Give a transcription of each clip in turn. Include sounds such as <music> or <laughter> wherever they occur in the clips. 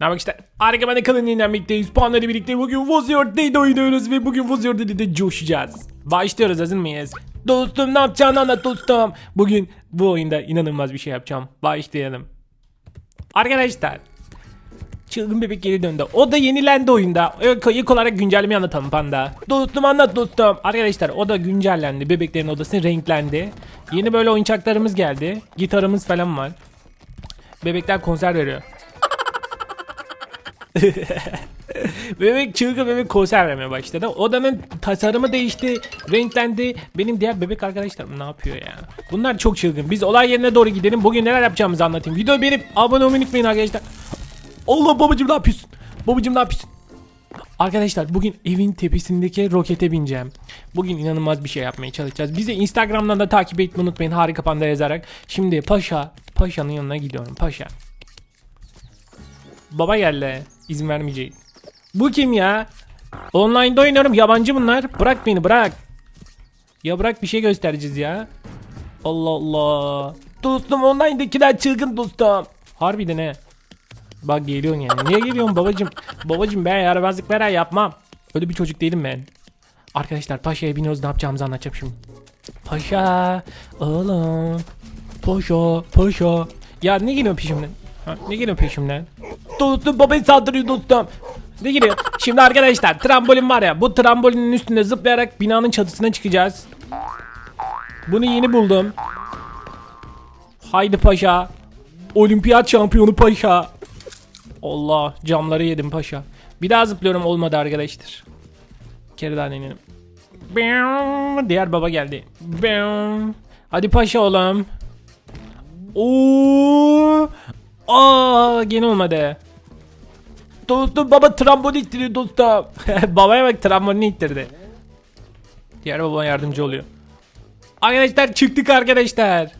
Ne yapmak işte? Harika ben de kanalın yeniden. Puanları birlikte bugün Warrior Day'de oynuyoruz ve bugün Warrior Day'de coşacağız. Başlıyoruz hazır mıyız? Dostum ne yapacağını anlat dostum. Bugün bu oyunda inanılmaz bir şey yapacağım. Başlayalım. Arkadaşlar. Çılgın bebek geri döndü. O da yenilendi oyunda. İlk olarak güncellemeyi anlatalım panda. Dostum anlat dostum. Arkadaşlar o da güncellendi. Bebeklerin odası renklendi. Yeni böyle oyuncaklarımız geldi. Gitarımız falan var. Bebekler konser veriyor. Bebek çılgın bebek konser vermeye başladı. Odanın tasarımı değişti, renklendi. Benim diğer bebek arkadaşlarım ne yapıyor ya? Bunlar çok çılgın. Biz olay yerine doğru gidelim. Bugün neler yapacağımızı anlatayım. Videoyu beğenip abone olmayı unutmayın arkadaşlar. Allah babacım ne yapıyorsun? Babacım ne yapıyorsun? Arkadaşlar bugün evin tepesindeki rokete bineceğim. Bugün inanılmaz bir şey yapmaya çalışacağız. Bizi Instagram'dan da takip etmeyi unutmayın. Harika Panda yazarak. Şimdi Paşa, Paşa'nın yanına gidiyorum. Paşa. Baba geldi. İzin vermeyecek. Bu kim ya? Online'da oynuyorum. Yabancı bunlar. Bırak beni bırak. Ya bırak bir şey göstereceğiz ya. Allah Allah. Dostum online'dakiler çılgın dostum. Harbiden ne? Bak geliyorsun yani. Niye geliyorsun babacım? Babacım ben yaramazlık veren yapmam. Öyle bir çocuk değilim ben. Arkadaşlar Paşa'ya biniyoruz ne yapacağımızı anlatacağım şimdi. Paşa oğlum. Paşa Paşa. Ya ne geliyor peşimden? Ha, ne geliyor peşimden? Dostum babayı saldırıyor dostum. Ne geliyor? Şimdi arkadaşlar trambolin var ya bu trambolinin üstünde zıplayarak binanın çatısına çıkacağız. Bunu yeni buldum. Haydi paşa. Olimpiyat şampiyonu paşa. Allah camları yedim paşa. Bir daha zıplıyorum olmadı arkadaşlar. Bir kere daha deneyelim. Diğer baba geldi. Hadi paşa oğlum. Oo! Aa, gene olmadı. Dostum baba trambolin ittiriyor dostum. <laughs> Babaya bak trambolini ittirdi. Diğer baba yardımcı oluyor. Arkadaşlar çıktık arkadaşlar.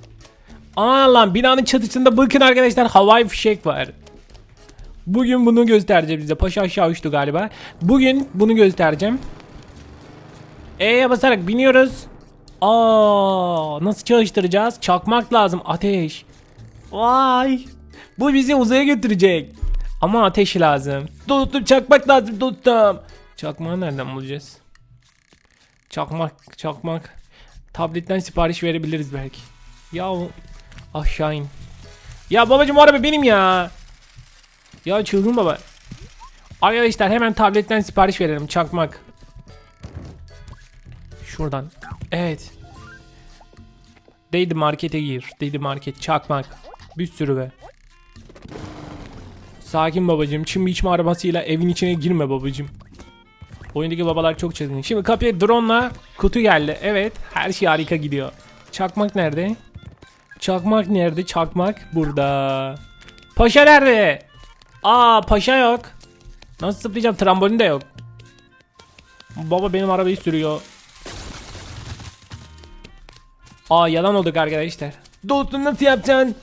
Aa lan binanın çatısında bakın arkadaşlar havai fişek var. Bugün bunu göstereceğim bize. Paşa aşağı uçtu galiba. Bugün bunu göstereceğim. E'ye basarak biniyoruz. Aa, nasıl çalıştıracağız? Çakmak lazım. Ateş. Vay. Bu bizi uzaya götürecek. Ama ateş lazım. Dostum çakmak lazım dostum. Çakmağı nereden bulacağız? Çakmak, çakmak. Tabletten sipariş verebiliriz belki. Ya aşağı in. Ya babacım o araba benim ya. Ya çılgın baba. Arkadaşlar hemen tabletten sipariş verelim çakmak. Şuradan. Evet. Deydi markete gir. Deydi market çakmak. Bir sürü be. Sakin babacım. Çim biçme arabasıyla evin içine girme babacım. Oyundaki babalar çok çılgın. Şimdi kapıya drone'la kutu geldi. Evet. Her şey harika gidiyor. Çakmak nerede? Çakmak nerede? Çakmak burada. Paşa nerede? Aa paşa yok. Nasıl zıplayacağım? Trambolin de yok. Baba benim arabayı sürüyor. Aa yalan olduk arkadaşlar. Dostum nasıl yapacaksın?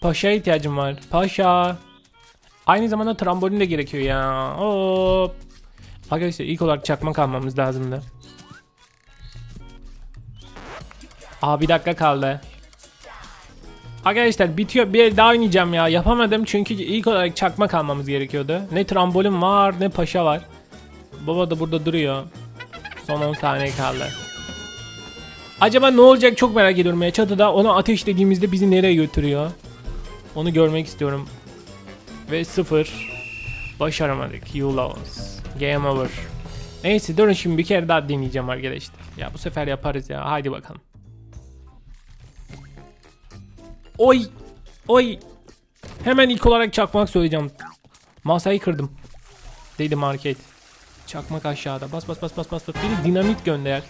Paşa'ya ihtiyacım var. Paşa. Aynı zamanda trambolin de gerekiyor ya. Hop. Arkadaşlar ilk olarak çakmak almamız lazımdı. Aa bir dakika kaldı. Arkadaşlar bitiyor bir daha oynayacağım ya yapamadım çünkü ilk olarak çakmak almamız gerekiyordu. Ne trambolin var ne paşa var. Baba da burada duruyor. Son 10 saniye kaldı. Acaba ne olacak çok merak ediyorum ya çatıda ona ateş dediğimizde bizi nereye götürüyor? Onu görmek istiyorum. Ve sıfır. Başaramadık. You lost. Game over. Neyse durun şimdi bir kere daha deneyeceğim arkadaşlar. Ya bu sefer yaparız ya. Haydi bakalım. Oy. Oy. Hemen ilk olarak çakmak söyleyeceğim. Masayı kırdım. Dedi market. Çakmak aşağıda. Bas bas bas bas bas. bas. Bir de dinamit gönder.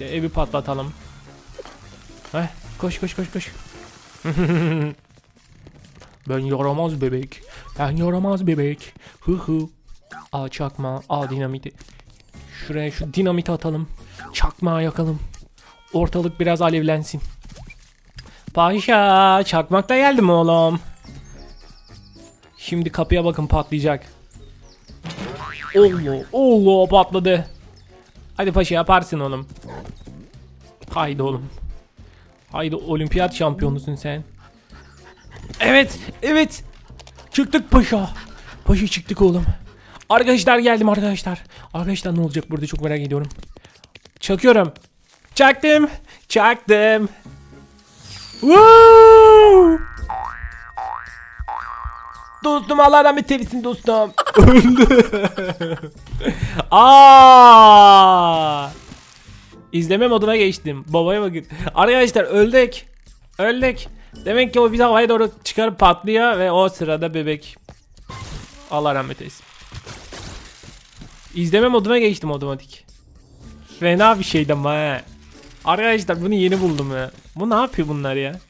Evi patlatalım. Heh, koş koş koş koş. <laughs> ben yaramaz bebek. Ben yaramaz bebek. Hı hı. Al çakma. Al dinamiti. Şuraya şu dinamiti atalım. Çakmağı yakalım. Ortalık biraz alevlensin. Paşa çakmakla geldim oğlum. Şimdi kapıya bakın patlayacak. Allah Allah patladı. Hadi paşa yaparsın oğlum. Haydi oğlum. Haydi olimpiyat şampiyonusun sen. Evet evet. Çıktık paşa. Paşa çıktık oğlum. Arkadaşlar geldim arkadaşlar. Arkadaşlar ne olacak burada çok merak ediyorum. Çakıyorum. Çaktım. Çaktım. Woo! Dostum Allah rahmet eylesin dostum. <laughs> Öldü. Aa! İzleme moduna geçtim. Babaya bakın. Arkadaşlar öldük. Öldük. Demek ki o bir havaya doğru çıkarıp patlıyor ve o sırada bebek. Allah rahmet eylesin. İzleme moduna geçtim otomatik. Fena bir şeydi ama he. Arkadaşlar bunu yeni buldum ya. Bu ne yapıyor bunlar ya?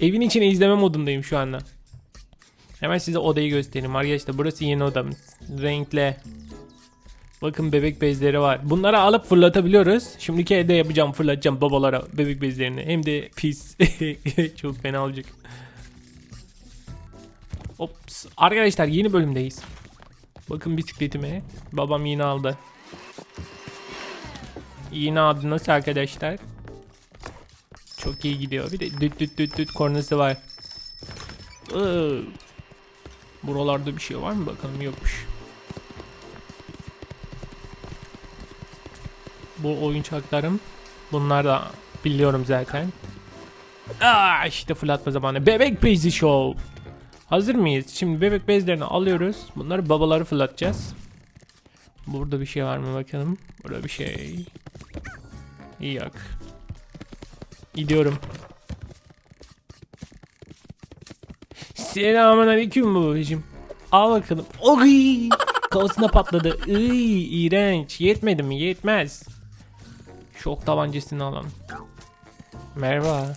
Evin içine izleme modundayım şu anda. Hemen size odayı göstereyim arkadaşlar. Burası yeni odamız. Renkli. Bakın bebek bezleri var. Bunları alıp fırlatabiliyoruz. Şimdiki evde yapacağım fırlatacağım babalara bebek bezlerini. Hem de pis. <laughs> Çok fena olacak. Ops. Arkadaşlar yeni bölümdeyiz. Bakın bisikletime. Babam yine aldı. Yine aldı nasıl arkadaşlar? Çok iyi gidiyor. Bir de düt düt düt düt kornası var. Buralarda bir şey var mı bakalım yokmuş. Bu oyuncaklarım. Bunlar da biliyorum zaten. Aa işte fırlatma zamanı. Bebek bezi show. Hazır mıyız? Şimdi bebek bezlerini alıyoruz. Bunları babaları fırlatacağız. Burada bir şey var mı bakalım. Burada bir şey. Yok. Gidiyorum. Selamun aleyküm babacım. Al bakalım. Oy! Kafasına patladı. Iy, iğrenç. Yetmedi mi? Yetmez. Şok tabancasını alalım. Merhaba. <laughs>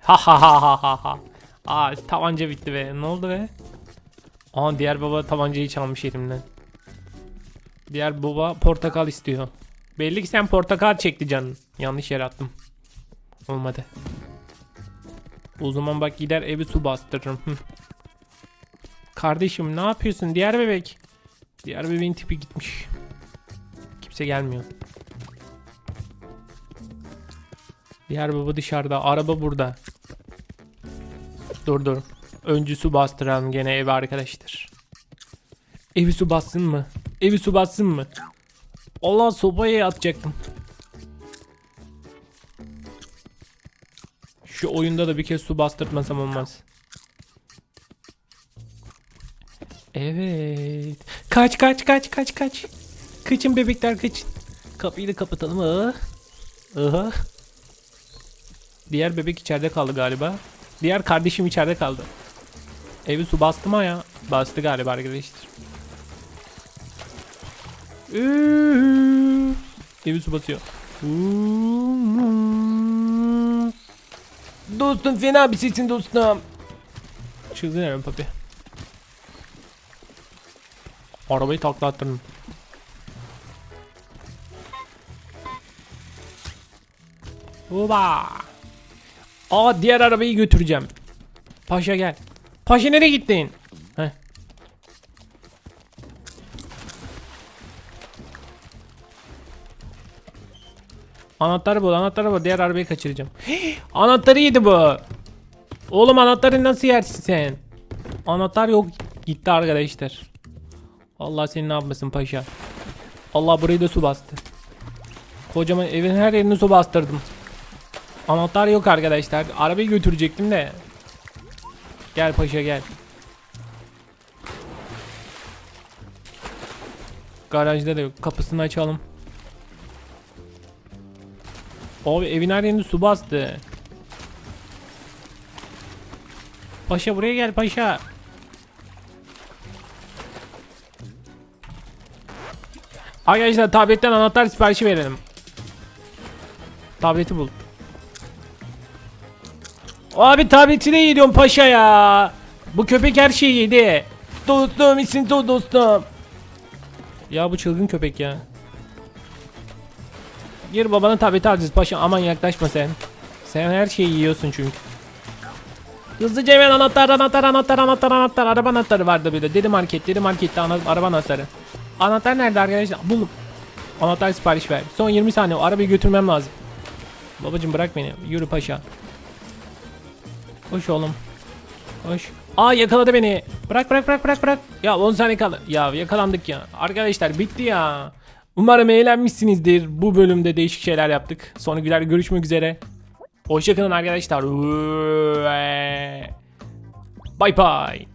ha ha ha ha ha ha. Aa tabanca bitti be. Ne oldu be? Aa diğer baba tabancayı çalmış elimden. Diğer baba portakal istiyor. Belli ki sen portakal çekti canın. Yanlış yere attım. Olmadı. O zaman bak gider evi su bastırırım. Kardeşim ne yapıyorsun diğer bebek? Diğer bebeğin tipi gitmiş. Kimse gelmiyor. Diğer baba dışarıda. Araba burada. Dur dur. Öncü su bastıralım gene ev arkadaşlar. Evi su bassın mı? Evi su bassın mı? Allah sobaya atacaktım. Şu oyunda da bir kez su bastırtmasam olmaz. Evet. Kaç kaç kaç kaç kaç. Kaçın bebekler kaçın. Kapıyı da kapatalım. Ah. Aha. Diğer bebek içeride kaldı galiba. Diğer kardeşim içeride kaldı. Evi su bastı mı ya? Bastı galiba arkadaşlar. Evi su basıyor. Dostum fena bir sesin dostum. Çılgın herif papi. Arabayı takla attırdım. Uba. Aa diğer arabayı götüreceğim. Paşa gel. Paşa nereye gittin? Heh. Anahtarı bul, anahtarı bul. Diğer arabayı kaçıracağım. <gasps> anahtarı yedi bu. Oğlum anahtarı nasıl yersin sen? Anahtar yok. Gitti arkadaşlar. Allah seni ne yapmasın paşa. Allah burayı da su bastı. Kocaman evin her yerini su bastırdım. Anahtar yok arkadaşlar. Arabayı götürecektim de. Gel paşa gel. Garajda da yok. Kapısını açalım. Abi evin her yerini su bastı. Paşa buraya gel paşa. Arkadaşlar tabletten anahtar siparişi verelim. Tableti bul. Abi tableti de yediyorum paşa ya. Bu köpek her şeyi yedi. Dostum isin dostum. Ya bu çılgın köpek ya. Gir babanın tableti alacağız paşa aman yaklaşma sen. Sen her şeyi yiyorsun çünkü. Hızlıca hemen anahtar anahtar anahtar anahtar anahtar araba anahtarı vardı bir de. Dedi market dedi markette araba anahtarı. Anahtar nerede arkadaşlar? Buldum. Anahtar sipariş ver. Son 20 saniye o arabayı götürmem lazım. Babacım bırak beni. Yürü paşa. Hoş oğlum. Hoş. Aa yakaladı beni. Bırak bırak bırak bırak bırak. Ya 10 saniye kaldı. Ya yakalandık ya. Arkadaşlar bitti ya. Umarım eğlenmişsinizdir. Bu bölümde değişik şeyler yaptık. Sonra güler görüşmek üzere. Hoşçakalın arkadaşlar. Bye bye.